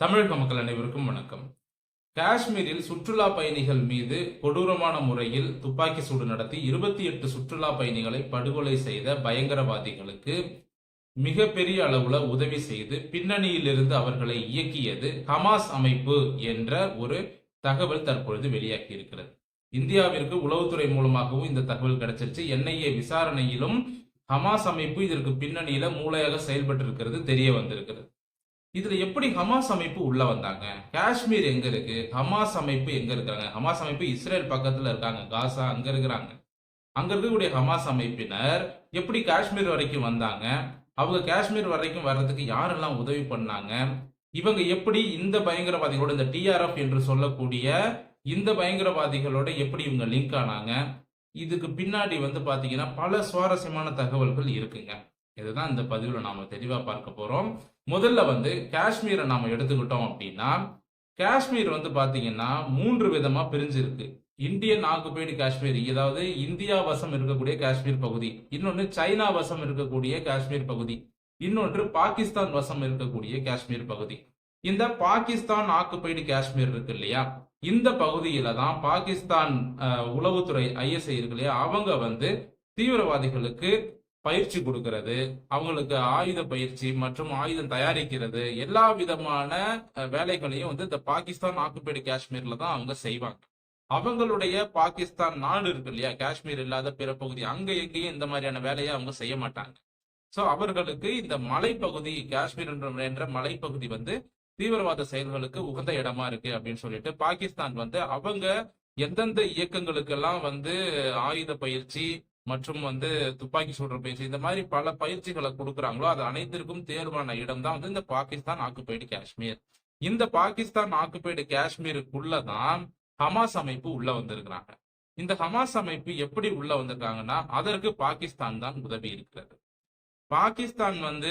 தமிழக மக்கள் அனைவருக்கும் வணக்கம். காஷ்மீரில் சுற்றுலா பயணிகள் மீது கொடூரமான முறையில் துப்பாக்கி சூடு நடத்தி இருபத்தி எட்டு சுற்றுலா பயணிகளை படுகொலை செய்த பயங்கரவாதிகளுக்கு மிகப்பெரிய அளவுல உதவி செய்து பின்னணியிலிருந்து அவர்களை இயக்கியது ஹமாஸ் அமைப்பு என்ற ஒரு தகவல் தற்பொழுது வெளியாகி இருக்கிறது. இந்தியாவிற்கு உளவுத்துறை மூலமாகவும் இந்த தகவல் கிடைச்சிருச்சு. என்ஐஏ விசாரணையிலும் ஹமாஸ் அமைப்பு இதற்கு பின்னணியில மூளையாக செயல்பட்டு இருக்கிறது தெரிய வந்திருக்கிறது. இதுல எப்படி ஹமாஸ் அமைப்பு உள்ள வந்தாங்க? காஷ்மீர் எங்க இருக்கு? ஹமாஸ் அமைப்பு எங்க இருக்காங்க ஹமாஸ் அமைப்பு இஸ்ரேல் பக்கத்துல இருக்காங்க. காசா அங்க இருக்கிறாங்க. அங்க இருக்கக்கூடிய ஹமாஸ் அமைப்பினர் எப்படி காஷ்மீர் வரைக்கும் வந்தாங்க? அவங்க காஷ்மீர் வரைக்கும் வர்றதுக்கு யாரெல்லாம் உதவி பண்ணாங்க? இவங்க எப்படி இந்த பயங்கரவாதிகளோட இந்த டிஆர்எஃப் என்று சொல்லக்கூடிய இந்த பயங்கரவாதிகளோட எப்படி இவங்க லிங்க் ஆனாங்க? இதுக்கு பின்னாடி வந்து பாத்தீங்கன்னா பல சுவாரஸ்யமான தகவல்கள் இருக்குங்க. இதுதான் இந்த பதிவுல நாம தெளிவா பார்க்க போறோம். முதல்ல வந்து காஷ்மீரை நாம எடுத்துக்கிட்டோம் அப்படின்னா காஷ்மீர் வந்து பாத்தீங்கன்னா மூன்று விதமா பிரிஞ்சிருக்கு. இந்தியன் ஆக்குபைடு காஷ்மீர் அதாவது இந்தியா வசம் இருக்கக்கூடிய காஷ்மீர் பகுதி இன்னொன்னு சைனா வசம் இருக்கக்கூடிய காஷ்மீர் பகுதி இன்னொன்று பாகிஸ்தான் வசம் இருக்கக்கூடிய காஷ்மீர் பகுதி. இந்த பாகிஸ்தான் ஆக்குபைடு காஷ்மீர் இருக்கு இல்லையா? இந்த பகுதியில தான் பாகிஸ்தான் உளவுத்துறை ஐஎஸ்ஐ இருக்கு இல்லையா? அவங்க வந்து தீவிரவாதிகளுக்கு பயிற்சி கொடுக்கிறது அவங்களுக்கு ஆயுத பயிற்சி மற்றும் ஆயுதம் தயாரிக்கிறது எல்லா விதமான வேலைகளையும் வந்து இந்த பாகிஸ்தான் ஆக்குபைடு காஷ்மீர்ல தான் அவங்க செய்வாங்க. அவங்களுடைய பாகிஸ்தான் நாடு இருக்கு இல்லையா காஷ்மீர் இல்லாத பிற பகுதி அங்க எங்கேயும் இந்த மாதிரியான வேலையை அவங்க செய்ய மாட்டாங்க. சோ அவர்களுக்கு இந்த மலைப்பகுதி காஷ்மீர் என்ற என்ற மலைப்பகுதி வந்து தீவிரவாத செயல்களுக்கு உகந்த இடமா இருக்கு அப்படின்னு சொல்லிட்டு பாகிஸ்தான் வந்து அவங்க எந்தெந்த இயக்கங்களுக்கெல்லாம் வந்து ஆயுத பயிற்சி மற்றும் வந்து துப்பாக்கி சுடுற பயிற்சி இந்த மாதிரி பல பயிற்சிகளை கொடுக்குறாங்களோ அது அனைத்திற்கும் தேர்வான இடம் தான் வந்து இந்த பாகிஸ்தான் ஆக்குபைடு காஷ்மீர். இந்த பாகிஸ்தான் ஆக்குபைடு காஷ்மீருக்குள்ளதான் ஹமாஸ் அமைப்பு உள்ள வந்திருக்கிறாங்க. இந்த ஹமாஸ் அமைப்பு எப்படி உள்ள வந்திருக்காங்கன்னா அதற்கு பாகிஸ்தான் தான் உதவி இருக்கிறது. பாகிஸ்தான் வந்து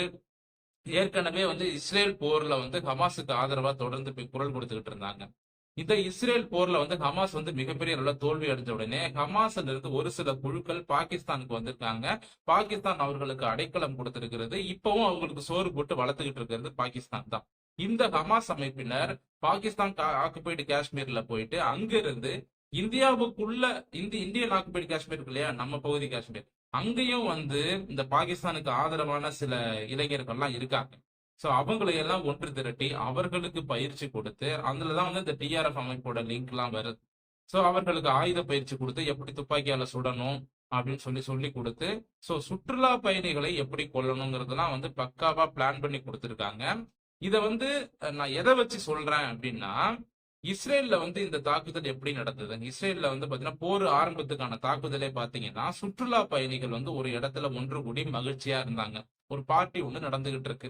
ஏற்கனவே வந்து இஸ்ரேல் போர்ல வந்து ஹமாஸுக்கு ஆதரவா தொடர்ந்து போய் குரல் கொடுத்துக்கிட்டு இருந்தாங்க. இந்த இஸ்ரேல் போர்ல வந்து ஹமாஸ் வந்து மிகப்பெரிய அளவுல தோல்வி அடைஞ்ச உடனே ஹமாஸ்ல இருந்து ஒரு சில குழுக்கள் பாகிஸ்தானுக்கு வந்திருக்காங்க. பாகிஸ்தான் அவர்களுக்கு அடைக்கலம் கொடுத்திருக்கிறது. இப்பவும் அவங்களுக்கு சோறு போட்டு வளர்த்துக்கிட்டு இருக்கிறது பாகிஸ்தான் தான். இந்த ஹமாஸ் அமைப்பினர் பாகிஸ்தான் ஆக்குபைடு காஷ்மீர்ல போயிட்டு அங்கிருந்து இந்தியாவுக்குள்ள இந்த இந்தியன் ஆக்குபைடு காஷ்மீர் இருக்கு இல்லையா? நம்ம பகுதி காஷ்மீர். அங்கேயும் வந்து இந்த பாகிஸ்தானுக்கு ஆதரவான சில இளைஞர்கள்லாம் இருக்காங்க. சோ அவங்களை எல்லாம் ஒன்று திரட்டி அவர்களுக்கு பயிற்சி கொடுத்து அதுலதான் வந்து இந்த டிஆர்எஃப் அமைப்போட லிங்க் எல்லாம் வருது. சோ அவர்களுக்கு ஆயுத பயிற்சி கொடுத்து எப்படி துப்பாக்கியால சுடணும் அப்படின்னு சொல்லி சொல்லி கொடுத்து சோ சுற்றுலா பயணிகளை எப்படி கொல்லணுங்கிறதெல்லாம் வந்து பக்காவா பிளான் பண்ணி கொடுத்துருக்காங்க. இத வந்து நான் எதை வச்சு சொல்றேன் அப்படின்னா இஸ்ரேல்ல வந்து இந்த தாக்குதல் எப்படி நடந்தது இஸ்ரேல்ல வந்து பாத்தீங்கன்னா போர் ஆரம்பத்துக்கான தாக்குதலே பாத்தீங்கன்னா சுற்றுலா பயணிகள் வந்து ஒரு இடத்துல ஒன்று கூடி மகிழ்ச்சியா இருந்தாங்க. ஒரு பார்ட்டி ஒண்ணு நடந்துகிட்டு இருக்கு.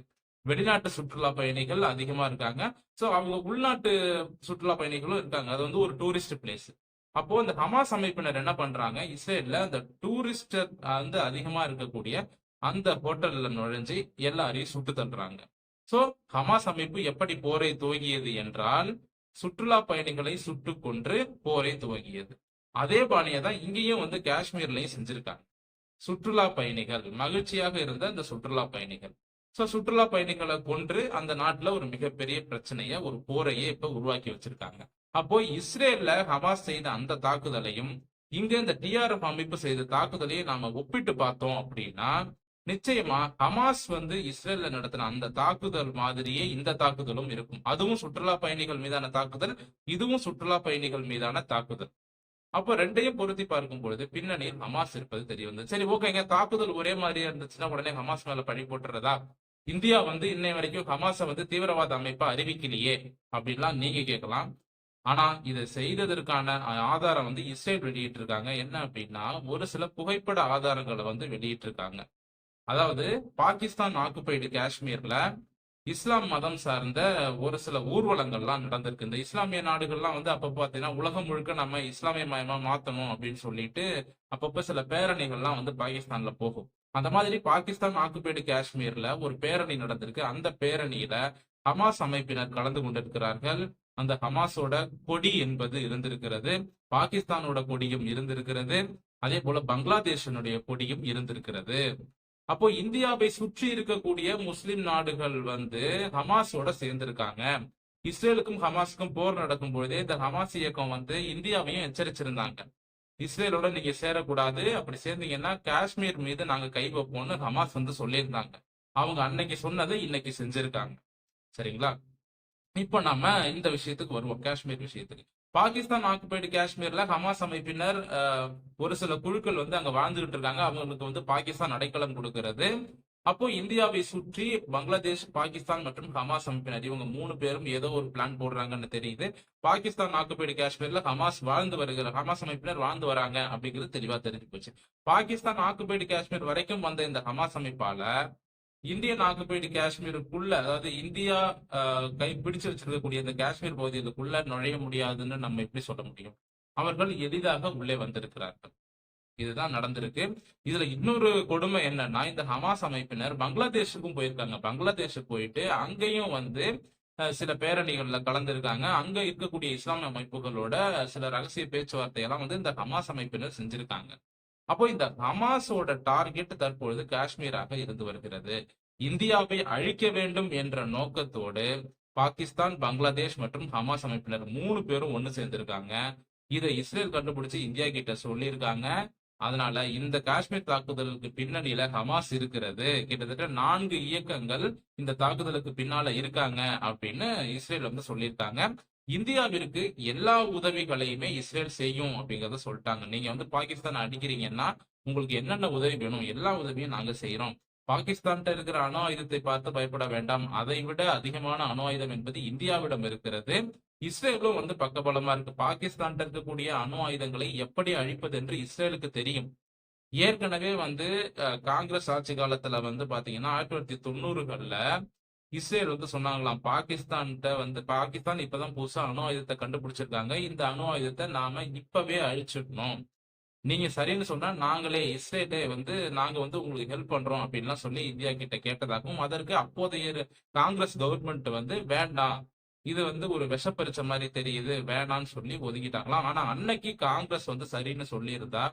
வெளிநாட்டு சுற்றுலா பயணிகள் அதிகமா இருக்காங்க. சோ அவங்க உள்நாட்டு சுற்றுலா பயணிகளும் இருக்காங்க. அது வந்து ஒரு டூரிஸ்ட் பிளேஸ் அப்போ இந்த ஹமாஸ் அமைப்பினர் என்ன பண்றாங்க? இஸ்ரேல்ல அந்த டூரிஸ்ட் வந்து அதிகமா இருக்கக்கூடிய அந்த ஹோட்டல்ல நுழைஞ்சு எல்லாரையும் சுட்டு தள்ளுறாங்க. சோ ஹமாஸ் அமைப்பு எப்படி போரை துவங்கியது என்றால் சுற்றுலா பயணிகளை சுட்டு கொன்று போரை துவங்கியது. அதே பாணியை தான் இங்கேயும் வந்து காஷ்மீர்லயும் செஞ்சிருக்காங்க. சுற்றுலா பயணிகள் மகிழ்ச்சியாக இருந்த அந்த சுற்றுலா பயணிகள். ஸோ சுற்றுலா பயணிகளை கொன்று அந்த நாட்டில் ஒரு மிகப்பெரிய பிரச்சனையை ஒரு போரையே இப்போ உருவாக்கி வச்சிருக்காங்க. அப்போ இஸ்ரேல்ல ஹமாஸ் செய்த அந்த தாக்குதலையும் இங்க இந்த டிஆர்எஃப் அமைப்பு செய்த தாக்குதலையும் நாம ஒப்பிட்டு பார்த்தோம் அப்படின்னா நிச்சயமா ஹமாஸ் வந்து இஸ்ரேல்ல நடத்தின அந்த தாக்குதல் மாதிரியே இந்த தாக்குதலும் இருக்கும். அதுவும் சுற்றுலா பயணிகள் மீதான தாக்குதல் இதுவும் சுற்றுலா பயணிகள் மீதான தாக்குதல். அப்போ ரெண்டையும் பொருத்தி பார்க்கும் பொழுது பின்னணியில் ஹமாஸ் இருப்பது தெரிய வந்தது. சரி ஓகேங்க தாக்குதல் ஒரே மாதிரியா இருந்துச்சுன்னா உடனே ஹமாஸ் மேல பழி போட்டுறதா? இந்தியா வந்து இன்னை வரைக்கும் ஹமாஸை வந்து தீவிரவாத அமைப்பை அறிவிக்கலையே அப்படின்லாம் நீங்க கேட்கலாம். ஆனா இதை செய்ததற்கான ஆதாரம் வந்து இஸ்ரேல் வெளியிட்டு இருக்காங்க என்ன அப்படின்னா ஒரு சில புகைப்பட ஆதாரங்களை வந்து வெளியிட்டு இருக்காங்க அதாவது பாகிஸ்தான் ஆக்குப்பைடு காஷ்மீர்ல இஸ்லாம் மதம் சார்ந்த ஒரு சில ஊர்வலங்கள்லாம் நடந்திருக்கு. இந்த இஸ்லாமிய நாடுகள்லாம் வந்து அப்பப்போ பார்த்தீங்கன்னா உலகம் முழுக்க நம்ம இஸ்லாமிய மயமா மாத்தணும் அப்படின்னு சொல்லிட்டு அப்பப்போ சில பேரணிகள்லாம் வந்து பாகிஸ்தான்ல போகும். அந்த மாதிரி பாகிஸ்தான் ஆக்குபைடு காஷ்மீர்ல ஒரு பேரணி நடந்திருக்கு. அந்த பேரணியில ஹமாஸ் அமைப்பினர் கலந்து கொண்டிருக்கிறார்கள். அந்த ஹமாஸோட கொடி என்பது இருந்திருக்கிறது. பாகிஸ்தானோட கொடியும் இருந்திருக்கிறது. அதே போல பங்களாதேஷனுடைய கொடியும் இருந்திருக்கிறது. அப்போ இந்தியாவை சுற்றி இருக்கக்கூடிய முஸ்லிம் நாடுகள் வந்து ஹமாஸோட சேர்ந்திருக்காங்க. இஸ்ரேலுக்கும் ஹமாஸுக்கும் போர் நடக்கும் பொழுதே இந்த ஹமாஸ் இயக்கம் வந்து இந்தியாவையும் எச்சரிச்சிருந்தாங்க. இஸ்ரேலோட நீங்க சேரக்கூடாது. அப்படி சேர்ந்தீங்கன்னா காஷ்மீர் மீது நாங்க கை வைப்போம்னு ஹமாஸ் வந்து சொல்லியிருந்தாங்க. அவங்க அன்னைக்கு சொன்னதை இன்னைக்கு செஞ்சிருக்காங்க. சரிங்களா? இப்போ நம்ம இந்த விஷயத்துக்கு வருவோம் காஷ்மீர் விஷயத்துக்கு. பாகிஸ்தான் ஆக்குபைடு காஷ்மீர்ல ஹமாஸ் அமைப்பினர் அஹ், ஒரு சில குழுக்கள் வந்து அங்க வாழ்ந்துகிட்டு இருக்காங்க. அவங்களுக்கு வந்து பாகிஸ்தான் அடைக்கலம் கொடுக்கிறது. அப்போ இந்தியாவை சுற்றி பங்களாதேஷ் பாகிஸ்தான் மற்றும் ஹமாஸ் அமைப்பினர் இவங்க மூணு பேரும் ஏதோ ஒரு பிளான் போடுறாங்கன்னு தெரியுது. பாகிஸ்தான் ஆக்குபைடு காஷ்மீர்ல ஹமாஸ் வாழ்ந்து வருகிற ஹமாஸ் அமைப்பினர் வாழ்ந்து வராங்க அப்படிங்கிறது தெளிவா தெரிஞ்சு போச்சு. பாகிஸ்தான் ஆக்குபைடு காஷ்மீர் வரைக்கும் வந்த இந்த ஹமாஸ் அமைப்பால இந்தியன் ஆக்குபைடு காஷ்மீருக்குள்ள அதாவது இந்தியா ஆஹ், கை பிடிச்சு வச்சிருக்கக்கூடிய இந்த காஷ்மீர் பகுதிகளுக்குள்ள நுழைய முடியாதுன்னு நம்ம எப்படி சொல்ல முடியும்? அவர்கள் எளிதாக உள்ளே வந்திருக்கிறார்கள். இதுதான் நடந்திருக்கு. இதுல இன்னொரு கொடுமை என்னன்னா இந்த ஹமாஸ் அமைப்பினர் பங்களாதேஷுக்கும் போயிருக்காங்க. பங்களாதேஷுக்கு போயிட்டு அங்கேயும் வந்து சில பேரணிகள்ல கலந்திருக்காங்க. அங்க இருக்கக்கூடிய இஸ்லாமிய அமைப்புகளோட சில ரகசிய பேச்சுவார்த்தை எல்லாம் வந்து இந்த ஹமாஸ் அமைப்பினர் செஞ்சிருக்காங்க. அப்போ இந்த ஹமாஸோட டார்கெட் தற்பொழுது காஷ்மீராக இருந்து வருகிறது. இந்தியாவை அழிக்க வேண்டும் என்ற நோக்கத்தோடு பாகிஸ்தான் பங்களாதேஷ் மற்றும் ஹமாஸ் அமைப்பினர் மூணு பேரும் ஒன்னு சேர்ந்திருக்காங்க. இதை இஸ்ரேல் கண்டுபிடிச்சு இந்தியா கிட்ட சொல்லியிருக்காங்க. அதனால இந்த காஷ்மீர் தாக்குதலுக்கு பின்னணியில ஹமாஸ் இருக்கிறது. கிட்டத்தட்ட நான்கு இயக்கங்கள் இந்த தாக்குதலுக்கு பின்னால இருக்காங்க அப்படின்னு இஸ்ரேல் வந்து சொல்லியிருக்காங்க. இந்தியாவிற்கு எல்லா உதவிகளையுமே இஸ்ரேல் செய்யும் அப்படிங்கறத சொல்லிட்டாங்க. நீங்க வந்து பாகிஸ்தான் அடிக்கிறீங்கன்னா உங்களுக்கு என்னென்ன உதவி வேணும்? எல்லா உதவியும் நாங்க செய்யறோம் பாகிஸ்தான்கிட்ட இருக்கிற அணு ஆயுதத்தை பார்த்து பயப்பட வேண்டாம். அதை விட அதிகமான அணு ஆயுதம் என்பது இந்தியாவிடம் இருக்கிறது. இஸ்ரேலும் வந்து பக்கபலமா இருக்கு. பாகிஸ்தான்கிட்ட இருக்கக்கூடிய அணு ஆயுதங்களை எப்படி அழிப்பது என்று இஸ்ரேலுக்கு தெரியும். ஏற்கனவே வந்து காங்கிரஸ் ஆட்சி காலத்துல வந்து பாத்தீங்கன்னா ஆயிரத்தி தொள்ளாயிரத்தி தொண்ணூறுகள்ல இஸ்ரேல் வந்து சொன்னாங்களாம் பாகிஸ்தான்கிட்ட வந்து பாகிஸ்தான் இப்பதான் புதுசா அணு ஆயுதத்தை கண்டுபிடிச்சிருக்காங்க. இந்த அணு ஆயுதத்தை நாம இப்பவே அழிச்சிடணும். நீங்க சரின்னு சொன்னா நாங்களே இஸ்ரேலே வந்து நாங்க வந்து உங்களுக்கு ஹெல்ப் பண்றோம் அப்படின்லாம் சொல்லி இந்தியா கிட்ட கேட்டதாகவும் அதற்கு அப்போதைய காங்கிரஸ் கவர்மெண்ட் வந்து வேண்டாம் இது வந்து ஒரு விஷப்பரிச்ச மாதிரி தெரியுது வேணான்னு சொல்லி ஒதுக்கிட்டாங்களாம். ஆனா அன்னைக்கு காங்கிரஸ் வந்து சரின்னு சொல்லியிருந்தா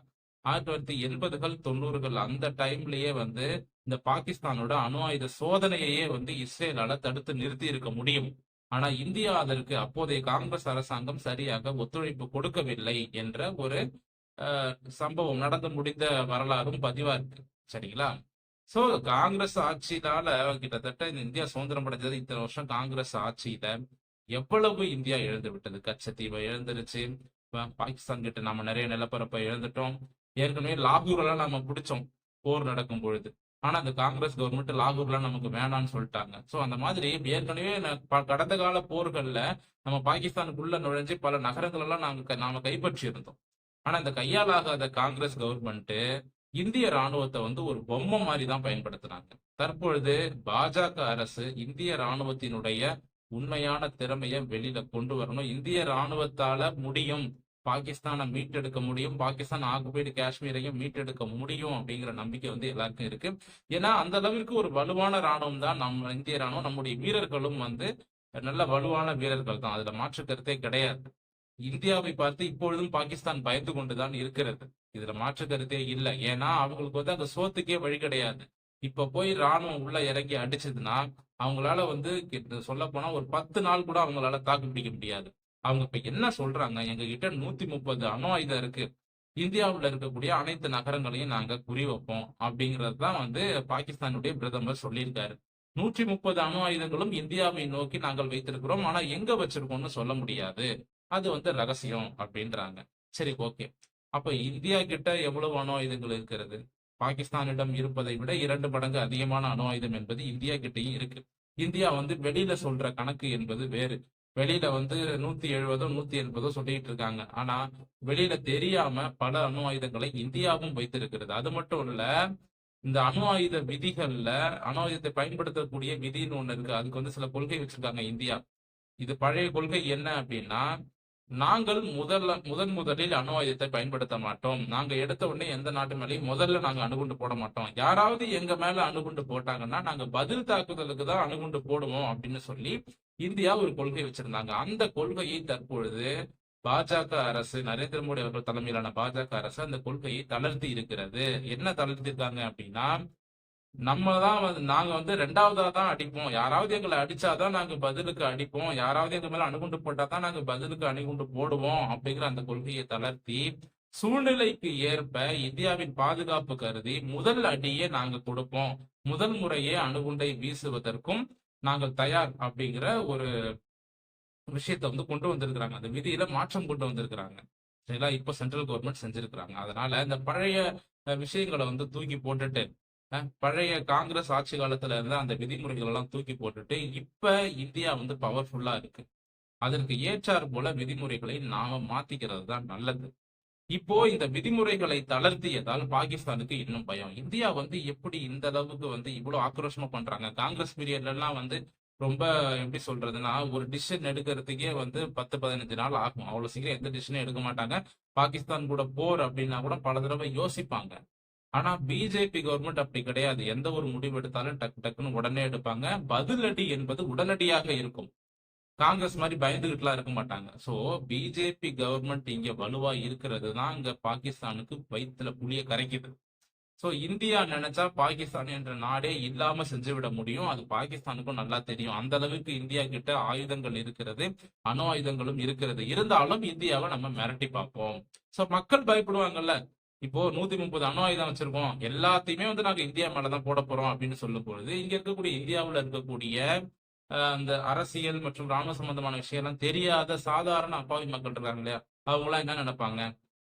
ஆயிரத்தி தொள்ளாயிரத்தி எண்பதுகள் தொண்ணூறுகள் அந்த டைம்லயே வந்து இந்த பாகிஸ்தானோட அணு ஆயுத சோதனையையே வந்து இஸ்ரேலால தடுத்து நிறுத்தி இருக்க முடியும். ஆனா இந்தியா அதற்கு அப்போதைய காங்கிரஸ் அரசாங்கம் சரியாக ஒத்துழைப்பு கொடுக்கவில்லை என்ற ஒரு சம்பவம் நடந்து முடிந்த வரலாறும் பதிவா இருக்கு சரிங்களா? சோ காங்கிரஸ் ஆட்சியினால கிட்டத்தட்ட இந்த இந்தியா சுதந்திரம் அடைஞ்சது. இத்தனை வருஷம் காங்கிரஸ் ஆட்சியில எவ்வளவு இந்தியா இழந்து விட்டது? கச்சத்தீவை இழந்துருச்சு. பாகிஸ்தான் கிட்ட நம்ம நிறைய நிலப்பரப்பை இழந்துட்டோம். ஏற்கனவே லாகூர் எல்லாம் நம்ம பிடிச்சோம். போர் நடக்கும் பொழுது. ஆனா அந்த காங்கிரஸ் கவர்மெண்ட் லாகூர்லாம் நமக்கு வேணாம்னு சொல்லிட்டாங்க. சோ அந்த மாதிரி ஏற்கனவே கடந்த கால போர்கள்ல நம்ம பாகிஸ்தானுக்குள்ள நுழைஞ்சு பல நகரங்கள் எல்லாம் நாங்க க- நாம கைப்பற்றி இருந்தோம் ஆனா இந்த கையாலாகாத காங்கிரஸ் கவர்மெண்ட் இந்திய ராணுவத்தை வந்து ஒரு பொம்மை மாதிரி தான் பயன்படுத்தினாங்க. தற்பொழுது பாஜக அரசு இந்திய ராணுவத்தினுடைய உண்மையான திறமையை வெளியில கொண்டு வரணும். இந்திய ராணுவத்தால முடியும். பாகிஸ்தானை மீட்டெடுக்க முடியும். பாகிஸ்தான் ஆக்குபைடு காஷ்மீரையும் மீட்டெடுக்க முடியும் அப்படிங்கிற நம்பிக்கை வந்து எல்லாருக்கும் இருக்கு. ஏன்னா அந்த அளவிற்கு ஒரு வலுவான ராணுவம் தான் நம்ம இந்திய ராணுவம். நம்முடைய வீரர்களும் வந்து நல்ல வலுவான வீரர்கள் தான். அதுல மாற்று கருத்தே கிடையாது. இந்தியாவை பார்த்து இப்பொழுதும் பாகிஸ்தான் பயந்து கொண்டுதான் இருக்கிறது. இதுல மாற்று கருத்தே இல்லை. ஏன்னா அவங்களுக்கு வந்து அந்த சோத்துக்கே வழி கிடையாது. இப்ப போய் ராணுவம் உள்ள இறங்கி அடிச்சதுன்னா அவங்களால வந்து சொல்ல போனா ஒரு பத்து நாள் கூட அவங்களால தாக்கு பிடிக்க முடியாது. அவங்க இப்ப என்ன சொல்றாங்க? எங்க கிட்ட நூத்தி முப்பது அணு ஆயுதம் இருக்கு. இந்தியாவுல இருக்கக்கூடிய அனைத்து நகரங்களையும் நாங்க குறி வைப்போம் அப்படிங்கிறது தான் வந்து பாகிஸ்தானுடைய பிரதமர் சொல்லியிருக்காரு. நூற்றி முப்பது அணு ஆயுதங்களும் இந்தியாவை நோக்கி நாங்கள் வைத்திருக்கிறோம். ஆனா எங்க வச்சிருக்கோம்னு சொல்ல முடியாது. அது வந்து ரகசியம் அப்படின்றாங்க. சரி ஓகே. அப்ப இந்தியா கிட்ட எவ்வளவு அணு ஆயுதங்கள் இருக்கிறது? பாகிஸ்தானிடம் இருப்பதை விட இரண்டு மடங்கு அதிகமான அணு ஆயுதம் என்பது இந்தியா கிட்டயும் இருக்கு. இந்தியா வந்து வெளியில சொல்ற கணக்கு என்பது வேறு. வெளியில வந்து நூத்தி எழுபதோ நூத்தி எண்பதோ சொல்லிட்டு இருக்காங்க. ஆனா வெளியில தெரியாம பல அணு ஆயுதங்களை இந்தியாவும் வைத்திருக்கிறது. அது மட்டும் இல்ல இந்த அணு ஆயுத விதிகள்ல அணு ஆயுதத்தை பயன்படுத்தக்கூடிய விதின்னு ஒண்ணு இருக்கு. அதுக்கு வந்து சில கொள்கை வச்சிருக்காங்க இந்தியா. இது பழைய கொள்கை என்ன அப்படின்னா நாங்கள் முதல்ல முதன் முதலில் அணு ஆயுதத்தை பயன்படுத்த மாட்டோம். நாங்க எடுத்த உடனே எந்த நாட்டு மேலேயும் முதல்ல நாங்க அணுகுண்டு போட மாட்டோம். யாராவது எங்க மேல அணுகுண்டு போட்டாங்கன்னா நாங்க பதில் தாக்குதலுக்கு தான் அணுகுண்டு போடுவோம் அப்படின்னு சொல்லி இந்தியா ஒரு கொள்கை வச்சிருந்தாங்க. அந்த கொள்கையை தற்பொழுது பாஜக அரசு நரேந்திர மோடி அவர்கள் தலைமையிலான பாஜக அரசு அந்த கொள்கையை தளர்த்தி இருக்கிறது. என்ன தளர்த்தி இருக்காங்க அப்படின்னா நம்ம தான் வந்து நாங்க வந்து ரெண்டாவதா தான் அடிப்போம். யாராவது எங்களை அடிச்சாதான் நாங்க பதிலுக்கு அடிப்போம். யாராவது எங்க மேல அணுகுண்டு போட்டா தான் நாங்க பதிலுக்கு அணுகுண்டு போடுவோம் அப்படிங்கிற அந்த கொள்கையை தளர்த்தி சூழ்நிலைக்கு ஏற்ப இந்தியாவின் பாதுகாப்பு கருதி முதல் அடியே நாங்க கொடுப்போம். முதல் முறையே அணுகுண்டை வீசுவதற்கும் நாங்கள் தயார் அப்படிங்கிற ஒரு விஷயத்தை வந்து கொண்டு வந்திருக்கிறாங்க. அந்த விதியில மாற்றம் கொண்டு வந்திருக்கிறாங்க. சரிங்களா? இப்போ சென்ட்ரல் கவர்மெண்ட் செஞ்சிருக்கிறாங்க. அதனால இந்த பழைய விஷயங்களை வந்து தூக்கி போட்டுட்டு பழைய காங்கிரஸ் ஆட்சி காலத்துல இருந்த அந்த விதிமுறைகள் எல்லாம் தூக்கி போட்டுட்டு இப்ப இந்தியா வந்து பவர்ஃபுல்லா இருக்கு. அதற்கு ஏற்றார் போல விதிமுறைகளை நாம மாத்திக்கிறது தான் நல்லது. இப்போ இந்த விதிமுறைகளை தளர்த்தியதால் பாகிஸ்தானுக்கு இன்னும் பயம். இந்தியா வந்து எப்படி இந்த அளவுக்கு வந்து இவ்வளவு ஆக்ரோஷமா பண்றாங்க? காங்கிரஸ் பீரியட்ல எல்லாம் வந்து ரொம்ப எப்படி சொல்றதுன்னா ஒரு டிசிஷன் எடுக்கிறதுக்கே வந்து பத்து பதினஞ்சு நாள் ஆகும். அவ்வளவு சீக்கிரம் எந்த டிசிஷனும் எடுக்க மாட்டாங்க. பாகிஸ்தான் கூட போர் அப்படின்னா கூட பல தடவை யோசிப்பாங்க. ஆனா பிஜேபி கவர்மெண்ட் அப்படி கிடையாது. எந்த ஒரு முடிவு எடுத்தாலும் டக்கு டக்குன்னு உடனே எடுப்பாங்க. பதிலடி என்பது உடனடியாக இருக்கும். காங்கிரஸ் மாதிரி பயந்துகிட்டுலாம் இருக்க மாட்டாங்க. சோ பிஜேபி கவர்மெண்ட் இங்க வலுவா இருக்கிறது தான் இங்க பாகிஸ்தானுக்கு வயிற்றுல புளிய கரைக்குது. சோ இந்தியா நினைச்சா பாகிஸ்தான் என்ற நாடே இல்லாம செஞ்சு விட முடியும். அது பாகிஸ்தானுக்கும் நல்லா தெரியும். அந்த அளவுக்கு இந்தியா கிட்ட ஆயுதங்கள் இருக்கிறது. அணு ஆயுதங்களும் இருக்கிறது. இருந்தாலும் இந்தியாவை நம்ம மிரட்டி பார்ப்போம். சோ மக்கள் பயப்படுவாங்கல்ல. இப்போ நூத்தி முப்பது அணு ஆயுதம் வச்சிருக்கோம். எல்லாத்தையுமே வந்து நாங்க இந்தியா மேலதான் போட போறோம் அப்படின்னு சொல்லும் பொழுது இங்க இருக்கக்கூடிய இந்தியாவுல இருக்கக்கூடிய அந்த அரசியல் மற்றும் ராணுவ சம்பந்தமான விஷயம் எல்லாம் தெரியாத சாதாரண அப்பாவி மக்கள் இருக்காங்க இல்லையா? அவங்க எல்லாம் என்ன நினைப்பாங்க?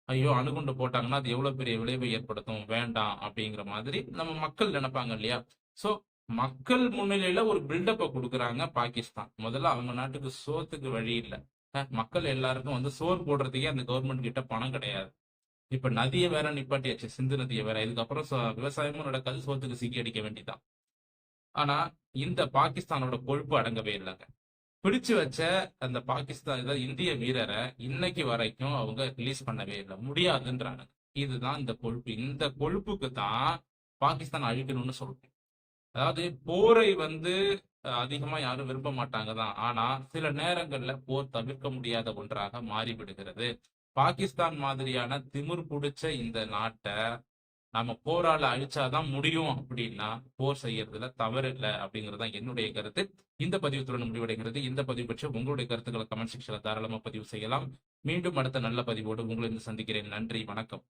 ஐயோ அணுகுண்டு போட்டாங்கன்னா அது எவ்வளவு பெரிய விளைவை ஏற்படுத்தும்? வேண்டாம் அப்படிங்கிற மாதிரி நம்ம மக்கள் நினைப்பாங்க இல்லையா? சோ மக்கள் முன்னிலையில ஒரு பில்டப்பை கொடுக்குறாங்க பாகிஸ்தான். முதல்ல அவங்க நாட்டுக்கு சோத்துக்கு வழி இல்லை. மக்கள் எல்லாருக்கும் வந்து சோர் போடுறதுக்கே அந்த கவர்மெண்ட் கிட்ட பணம் கிடையாது. இப்ப நதியை வேற நிப்பாட்டியாச்சு சிந்து நதியை வேற. இதுக்கப்புறம் விவசாயமும் நடக்காது சோத்துக்கு சிக்கி அடிக்க வேண்டியதான் ஆனா இந்த பாகிஸ்தானோட கொழுப்பு அடங்கவே இல்லைங்க. பிடிச்சு வச்ச அந்த பாகிஸ்தான் இந்திய வீரரை இன்னைக்கு வரைக்கும் அவங்க ரிலீஸ் பண்ணவே இல்லை. முடியாதுன்றாங்க. இதுதான் இந்த கொழுப்பு. இந்த கொழுப்புக்கு தான் பாகிஸ்தான் அழிக்கணும்னு சொல்றேன். அதாவது போரை வந்து அதிகமா யாரும் விரும்ப மாட்டாங்க தான் ஆனா சில நேரங்கள்ல போர் தவிர்க்க முடியாத ஒன்றாக மாறிவிடுகிறது. பாகிஸ்தான் மாதிரியான திமிர் பிடிச்ச இந்த நாட்டை நம்ம போரால அழிச்சாதான் முடியும் அப்படின்னா போர் செய்யறதுல தவறு இல்லை அப்படிங்கிறது தான் என்னுடைய கருத்து. இந்த பதிவுத்துடன் முடிவடைகிறது. இந்த பதிவு பற்றி உங்களுடைய கருத்துக்களை கமெண்ட் செக்ஷன்ல தாராளமா பதிவு செய்யலாம். மீண்டும் அடுத்த நல்ல பதிவோடு உங்களை சந்திக்கிறேன். நன்றி. வணக்கம்.